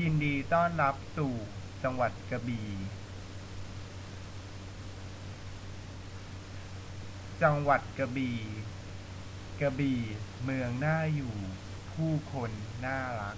ยินดีต้อนรับสู่จังหวัดกระบี่ จังหวัดกระบี่ กระบี่เมืองน่าอยู่ ผู้คนน่ารัก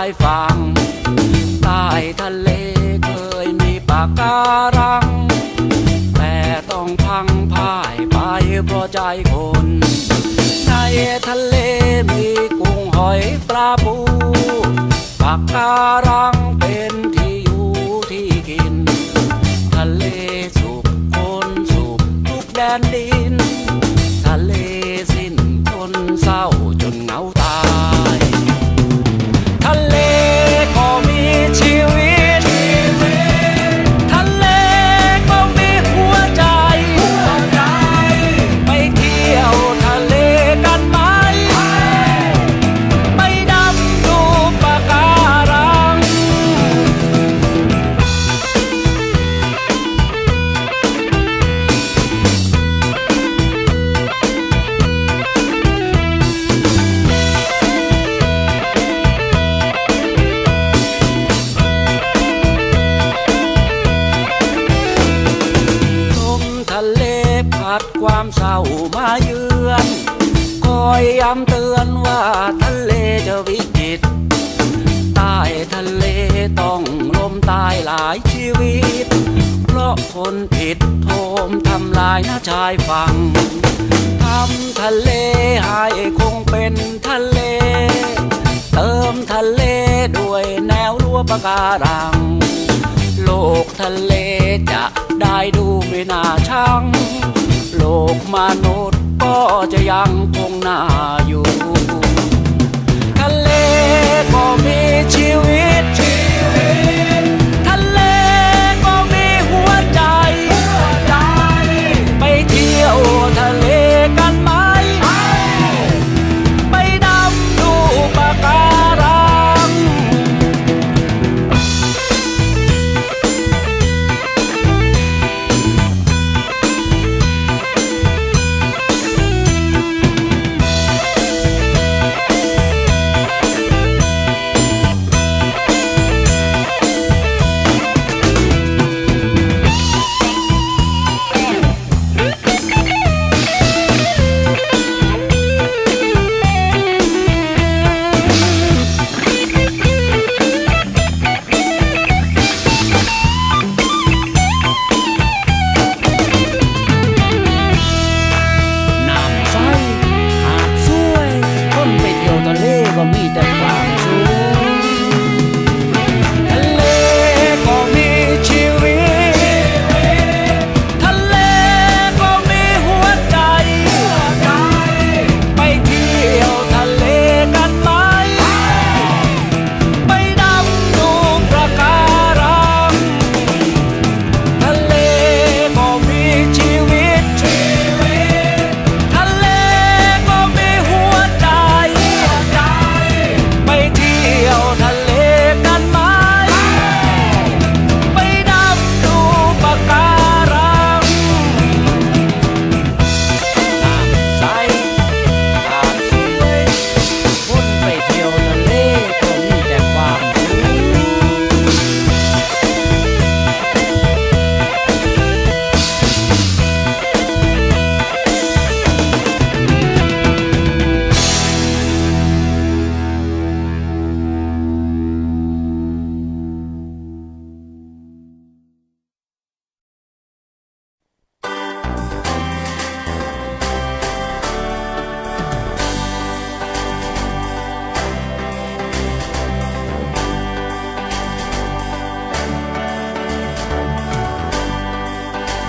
ายฝั่งใต้ทะเลเคยมีปากการัง แต่ต้องพังพ่ายไปเพราะใจคน ในทะเลมีกุ้งหอยปลาปูปากการังเป็นท ความเศร้ามาเยือนคอยย้ำเตือนว่าทะเลจะวิกฤตใต้ทะเลต้องลมตายหลายชีวิต เพราะคนผิดโทมทำลายหน้าชายฝั่งทำทะเลให้คงเป็นทะเล เติมทะเลด้วยแนวรั้วปะการัง โลกทะเลจะได้ดูไม่น่าชัง โลกมนุษย์ก็จะยังคงน่าอยู่